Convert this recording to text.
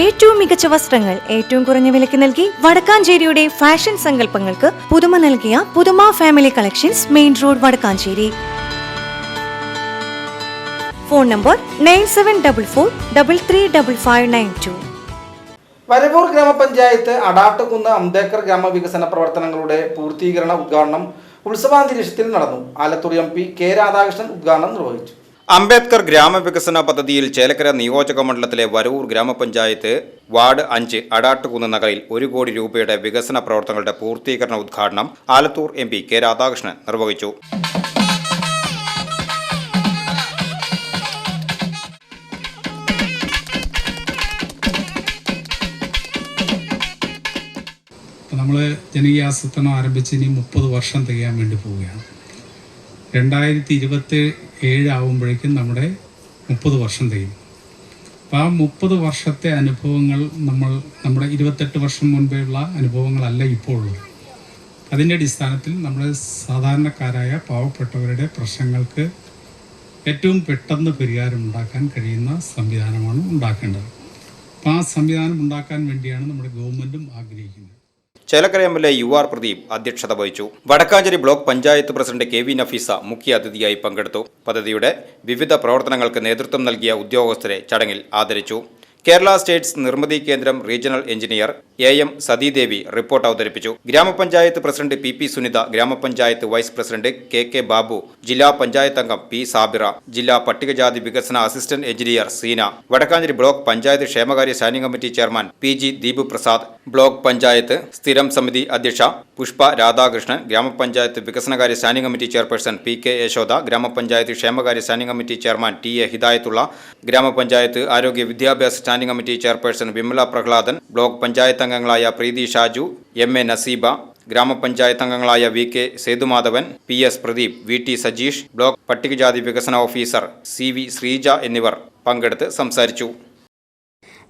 ഏറ്റവും മികച്ച വസ്ത്രങ്ങൾ ഏറ്റവും കുറഞ്ഞ വിലയ്ക്ക് നൽകി വടക്കാഞ്ചേരിയുടെ ഫാഷൻ സങ്കല്പങ്ങൾക്ക് പുതുമ നൽകിയ Puthuma family collections main road Vadakkanchery. Phone number nine seven double four double three double five nine two Varavoor ഗ്രാമപഞ്ചായത്ത് അടാട്ടുകുന്ന് അംബേദ്കർ ഗ്രാമവികസന പ്രവർത്തനങ്ങളുടെ പൂർത്തീകരണ ഉദ്ഘാടനം ഉത്സവാന്തരീക്ഷത്തിൽ നടന്നു. Alathur M P K Radhakrishnan ഉദ്ഘാടനം നിർവഹിച്ചു. അംബേദ്കർ ഗ്രാമവികസന പദ്ധതിയിൽ ചേലക്കര നിയോജക മണ്ഡലത്തിലെ വരവൂർ ഗ്രാമപഞ്ചായത്ത് വാർഡ് അഞ്ച് അടാട്ടുകുന്ന് നഗറിൽ ഒരു കോടി രൂപയുടെ വികസന പ്രവർത്തനങ്ങളുടെ പൂർത്തീകരണ ഉദ്ഘാടനം Alathur M P K Radhakrishnan നിർവഹിച്ചു. നമ്മൾ ജനകീയാസൂത്രണം ആരംഭിച്ച് ഇനി മുപ്പത് വർഷം തികയാൻ വേണ്ടി പോവുകയാണ്. രണ്ടായിരത്തി ഇരുപത്തി ഏഴ് ആകുമ്പോഴേക്കും നമ്മുടെ മുപ്പത് വർഷം തികയും അപ്പം ആ മുപ്പത് വർഷത്തെ അനുഭവങ്ങൾ നമ്മൾ നമ്മുടെ ഇരുപത്തെട്ട് വർഷം മുൻപേയുള്ള അനുഭവങ്ങളല്ല ഇപ്പോൾ ഉള്ളത് അതിന്റെ അടിസ്ഥാനത്തിൽ നമ്മുടെ സാധാരണക്കാരായ പാവപ്പെട്ടവരുടെ പ്രശ്നങ്ങൾക്ക് ഏറ്റവും പെട്ടെന്ന് പരിഹാരം ഉണ്ടാക്കാൻ കഴിയുന്ന സംവിധാനമാണ് ഉണ്ടാക്കേണ്ടത്. അപ്പോൾ ആ സംവിധാനം ഉണ്ടാക്കാൻ വേണ്ടിയാണ് നമ്മുടെ ഗവൺമെന്റും ആഗ്രഹിക്കുന്നത്. Chelakkara M L A U R Pradeep അധ്യക്ഷത വഹിച്ചു. Vadakkanchery block panchayat president K V Nafeesa മുഖ്യ അതിഥിയായി പങ്കെടുത്തു. പദ്ധതിയുടെ വിവിധ പ്രവർത്തനങ്ങൾക്ക് നേതൃത്വം നൽകിയ ഉദ്യോഗസ്ഥരെ ചടങ്ങിൽ ആദരിച്ചു. Kerala states Nirmithi Kendram regional engineer A M Sathidevi report അവതരിപ്പിച്ചു. ഗ്രാമപഞ്ചായത്ത് പ്രസിഡന്റ് പി പി സുനിത ഗ്രാമപഞ്ചായത്ത് vice president K K Babu ജില്ലാ പഞ്ചായത്ത് അംഗം പി സാബിറ ജില്ലാ പട്ടികജാതി വികസന assistant engineer Seena Vadakkanchery block panchayat ക്ഷേമകാര്യ standing committee chairman P G Deepu Prasad block panchayat സ്ഥിരം സമിതി അധ്യക്ഷ പുഷ്പ രാധാകൃഷ്ണൻ ഗ്രാമപഞ്ചായത്ത് വികസനകാര്യ standing committee chairperson P K Yashoda ഗ്രാമപഞ്ചായത്ത് ക്ഷേമകാര്യ standing committee chairman T A Hidayathulla ഗ്രാമപഞ്ചായത്ത് ആരോഗ്യ വിദ്യാഭ്യാസ standing committee chairperson Vimala Prahladan block panchayat അംഗങ്ങളായ പ്രീതി ഷാജു എം എ നസീബ ഗ്രാമപഞ്ചായത്ത് അംഗങ്ങളായ V K Sethumadhavan P S Pradeep V T Sajeesh block പട്ടികജാതി വികസന ഓഫീസർ സി വി ശ്രീജ എന്നിവർ പങ്കെടുത്ത് സംസാരിച്ചു.